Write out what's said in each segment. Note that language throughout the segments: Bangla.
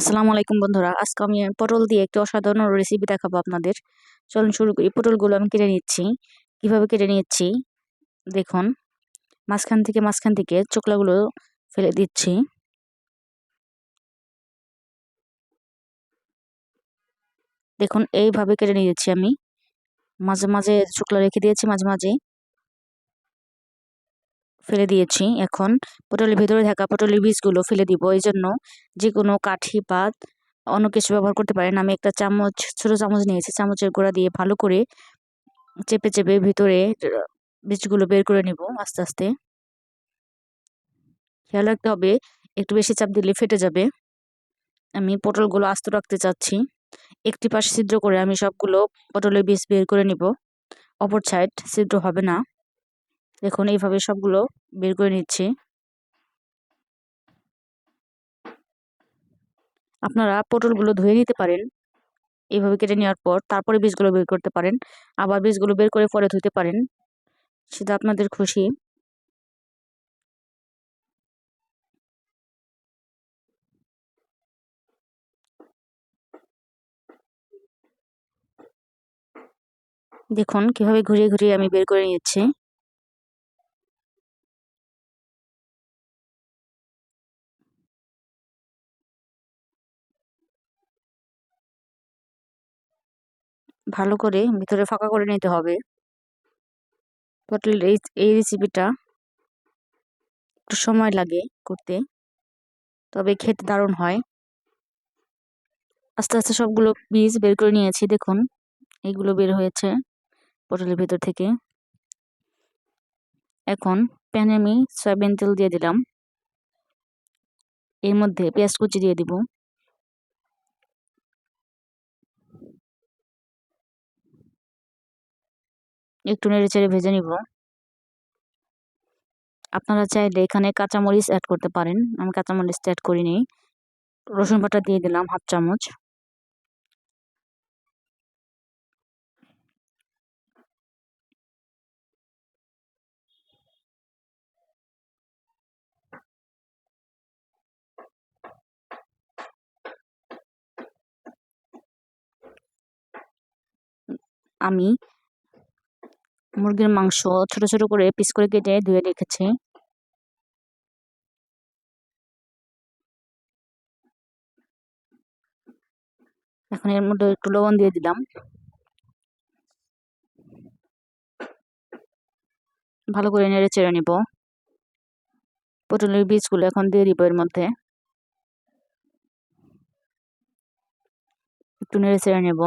আসসালামু আলাইকুম বন্ধুরা, আজকে আমি পটল দিয়ে একটি অসাধারণ রেসিপি দেখাবো আপনাদের। চলুন শুরু করি। পটলগুলো আমি কেটে নিচ্ছি। কীভাবে কেটে নিচ্ছি? দেখুন, মাঝখান থেকে মাঝখান থেকে চোকলাগুলো ফেলে দিচ্ছি। দেখুন, এইভাবে কেটে নিয়েছি আমি। মাঝে মাঝে চোকলা রেখে দিয়েছি, মাঝে মাঝে ফেলে দিয়েছি এখন। পটলের ভিতরে থাকা পটলের বীজগুলো ফেলে দিব। এই জন্য যে কোনো কাঠি বা অন্য কিছু ব্যবহার করতে পারেন। আমি একটা চামচ, ছোট চামচ নিয়েছি। চামচের গোড়া দিয়ে ভালো করে চেপে চেপে ভিতরে বীজগুলো বের করে নিব আস্তে আস্তে। খেয়াল রাখতে হবে, একটু বেশি চাপ দিলে ফেটে যাবে। আমি পটলগুলো আস্ত রাখতে চাচ্ছি। একটি পাশে ছিদ্র করে আমি সবগুলো পটলের বীজ বের করে নিব। অপর সাইড ছিদ্র হবে না। দেখুন এইভাবে সবগুলো বের করে নিচ্ছি। আপনারা পটলগুলো ধুয়ে নিতে পারেন। এইভাবে কেটে নেওয়ার পর তারপরে বীজগুলো বের করতে পারেন। আবার বীজগুলো বের করে পরে ধুতে পারেন। সেটা আপনাদের খুশি। দেখুন কীভাবে ঘুরিয়ে ঘুরিয়ে আমি বের করে নিচ্ছি। ভালো করে ভিতরে ফাঁকা করে নিতে হবে। পটলের এই এই রেসিপিটা একটু সময় লাগে করতে, তবে খেতে দারুণ হয়। আস্তে আস্তে সবগুলো বীজ বের করে নিয়েছি, দেখুন। এইগুলো বের হয়েছে পটলের ভেতর থেকে। এখন প্যানে আমি সয়াবিন তেল দিয়ে দিলাম। এর মধ্যে পেঁয়াজ কুচি দিয়ে দিব। একটু নেড়ে চেড়ে ভেজে নিব। আপনারা চাইলে এখানে কাঁচামরিচ অ্যাড করতে পারেন। আমি কাঁচামরিচ অ্যাড করিনি। রসুন বাটা দিয়ে দিলাম হাফ চামচ। আমি মুরগির মাংস ছোট ছোট করে পিস করে কেটে ধুয়ে রেখেছি। এখন এর মধ্যে একটু লবণ দিয়ে দিলাম। ভালো করে নেড়ে চেড়ে নিব। পটলের বীজগুলো এখন দিয়ে দিব এর মধ্যে। একটু নেড়ে চেড়ে নেব।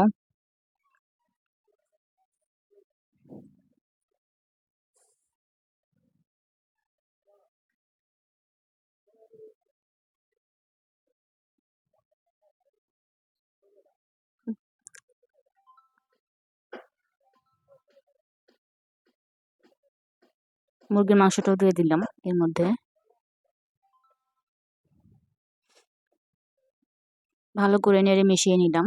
মুরগির মাংসটাও দিয়ে দিলাম এর মধ্যে। ভালো করে নেড়ে মিশিয়ে নিলাম।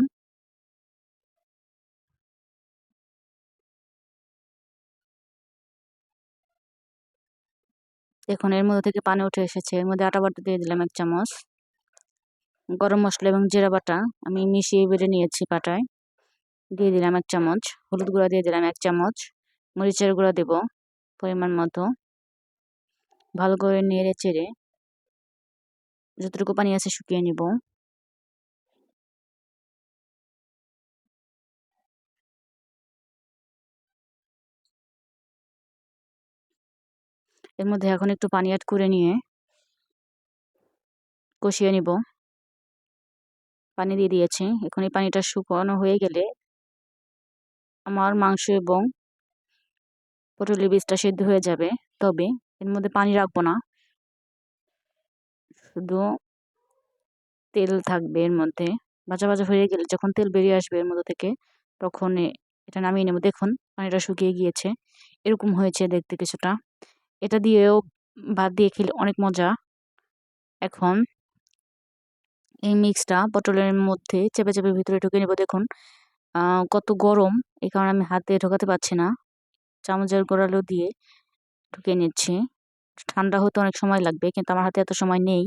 দেখুন, এর মধ্যে থেকে পানি উঠে এসেছে। এর মধ্যে আটা বাটা দিয়ে দিলাম এক চামচ। গরম মশলা এবং জিরা বাটা আমি মিশিয়ে বেড়ে নিয়েছি পাটায়। দিয়ে দিলাম এক চামচ। হলুদ গুঁড়া দিয়ে দিলাম এক চামচ। মরিচের গুঁড়া দেব। পরিমাণ মতো ভালো করে নেড়ে চেড়ে যতটুকু পানি আছে শুকিয়ে নিব। এর মধ্যে এখন একটু পানি অ্যাড করে নিয়ে কষিয়ে নিব। পানি দিয়ে দিয়েছি। এখন এই পানিটা শুকানো হয়ে গেলে আমার মাংস এবং পটলের বীজটা সেদ্ধ হয়ে যাবে, তবে এর মধ্যে পানি রাখব না। শুধু তেল থাকবে এর মধ্যে। ভাজা ভাজা হয়ে গেলে যখন তেল বেরিয়ে আসবে এর মধ্যে থেকে, তখন এটা নামিয়ে নেব। দেখুন, পানিটা শুকিয়ে গিয়েছে। এরকম হয়েছে দেখতে কিছুটা। এটা দিয়েও ভাত দিয়ে খেলে অনেক মজা। এখন এই মিক্সটা পটলের মধ্যে চেপে চেপে ভিতরে ঢুকে নেব। দেখুন কত গরম। এই কারণে আমি হাতে ঢোকাতে পারছি না। চামচের গোড়ালো দিয়ে ঢুকিয়ে নিচ্ছি। ঠান্ডা হতে অনেক সময় লাগবে, কিন্তু আমার হাতে এত সময় নেই।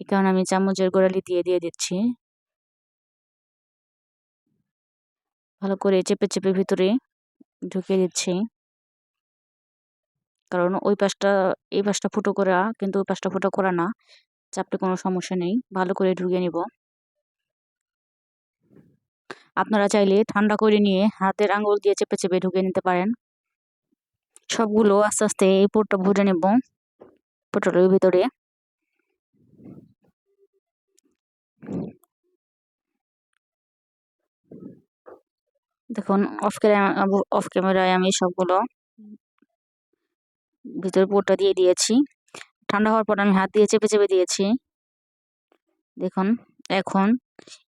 এ কারণে আমি চামচের গোড়ালি দিয়ে দিয়ে দিচ্ছি। ভালো করে চেপে চেপে ভিতরে ঢুকিয়ে দিচ্ছি। কারণ ওই পাশটা, এই পাশটা ফুটো করা, কিন্তু ওই পাশটা ফুটো করা না। চাপটে কোনো সমস্যা নেই। ভালো করে ঢুকিয়ে নিব। আপনারা চাইলে ঠান্ডা করে নিয়ে হাতের আঙুল দিয়ে চেপে চেপে ঢুকিয়ে নিতে পারেন। সবগুলো আস্তে আস্তে এই পুরটা ভরে নেব পটলের ভিতরে। দেখুন অফ ক্যামেরা অফ ক্যামেরায় আমি সবগুলো ভিতরে পুরটা দিয়ে দিয়েছি। ঠান্ডা হওয়ার পর আমি হাত দিয়ে চেপে চেপে দিয়েছি। দেখুন, এখন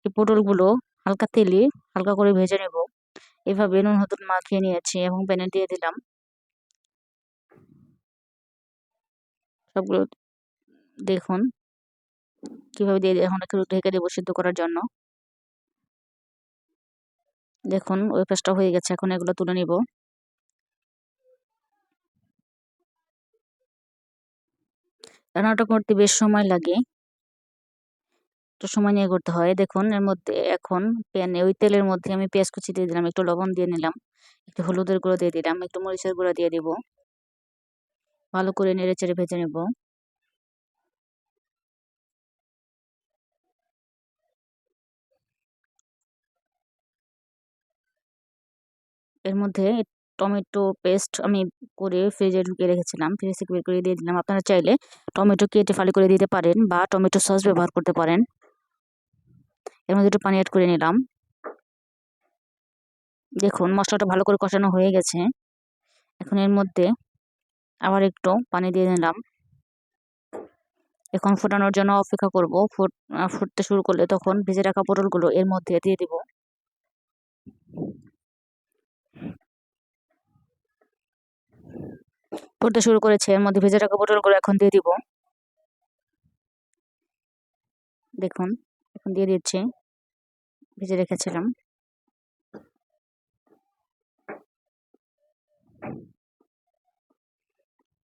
এই পটলগুলো হালকা তেলে হালকা করে ভেজে নেব। এভাবে নুন, হলুদ মাখিয়ে নিয়েছি এবং প্যানে দিয়ে দিলাম। সবগুলো দেখুন। কীভাবে দিয়ে এখন একটু ঢেকে দেবো সিদ্ধ করার জন্য। দেখুন, ওই পাশটা হয়ে গেছে, এখন এগুলো তুলে নিব। রান্নাটা করতে বেশ সময় লাগে। একটু সময় নিয়ে করতে হয়। দেখুন, এর মধ্যে এখন প্যানে, ওই তেলের মধ্যে আমি পেঁয়াজ কুচি দিয়ে দিলাম, একটু লবণ দিয়ে নিলাম, একটু হলুদের গুঁড়ো দিয়ে দিলাম, একটু মরিচের গুঁড়ো দিয়ে দিব। ভালো করে নেড়ে চেড়ে ভেজে নেব। এর মধ্যে টমেটো পেস্ট আমি করে ফ্রিজে ঢুকিয়ে রেখেছিলাম। ফ্রিজ থেকে বের করে দিয়ে দিলাম। আপনারা চাইলে টমেটো কেটে ফালি করে দিতে পারেন বা টমেটো সস ব্যবহার করতে পারেন। এর মধ্যে একটু পানি অ্যাড করে নিলাম। দেখুন, মশলাটা ভালো করে কষানো হয়ে গেছে। এখন এর মধ্যে আবার একটু পানি দিয়ে নিলাম। এখন ফোটানোর জন্য অপেক্ষা করব। ফুটতে শুরু করলে তখন ভেজে রাখা পটলগুলো এর মধ্যে দিয়ে দিব। ফুটতে শুরু করেছে, এর মধ্যে ভেজে রাখা পটলগুলো এখন দিয়ে দিব। দেখুন, এখন দিয়ে দিচ্ছি। ভেজে রেখেছিলাম।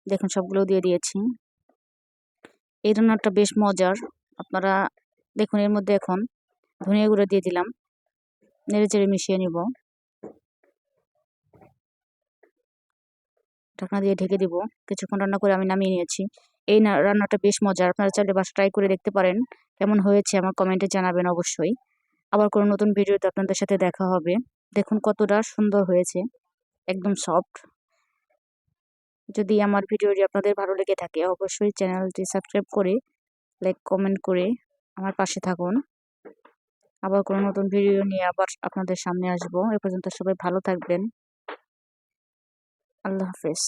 দেখুন সবগুলো দিয়ে দিয়েছি। এই রান্নাটা বেশ মজার। আপনারা দেখুন, এর মধ্যে এখন ধনিয়া গুঁড়ো দিয়ে দিলাম। নেড়ে চেড়ে মিশিয়ে নিব। ঢাকনা দিয়ে ঢেকে দিব। কিছুক্ষণ রান্না করে আমি নামিয়ে নিয়েছি। এই রান্নাটা বেশ মজার। আপনারা চাইলে বাসা ট্রাই করে দেখতে পারেন। কেমন হয়েছে আমার কমেন্টে জানাবেন অবশ্যই। আবার কোনো নতুন ভিডিওতে আপনাদের সাথে দেখা হবে। দেখুন কতটা সুন্দর হয়েছে। একদম সফট। যদি আমার ভিডিওটি আপনাদের ভালো লেগে থাকে, অবশ্যই চ্যানেলটি সাবস্ক্রাইব করে, লাইক, কমেন্ট করে আমার পাশে থাকুন। আবার কোনো নতুন ভিডিও নিয়ে আবার আপনাদের সামনে আসব। এ পর্যন্ত সবাই ভালো থাকবেন। আল্লাহ হাফেজ।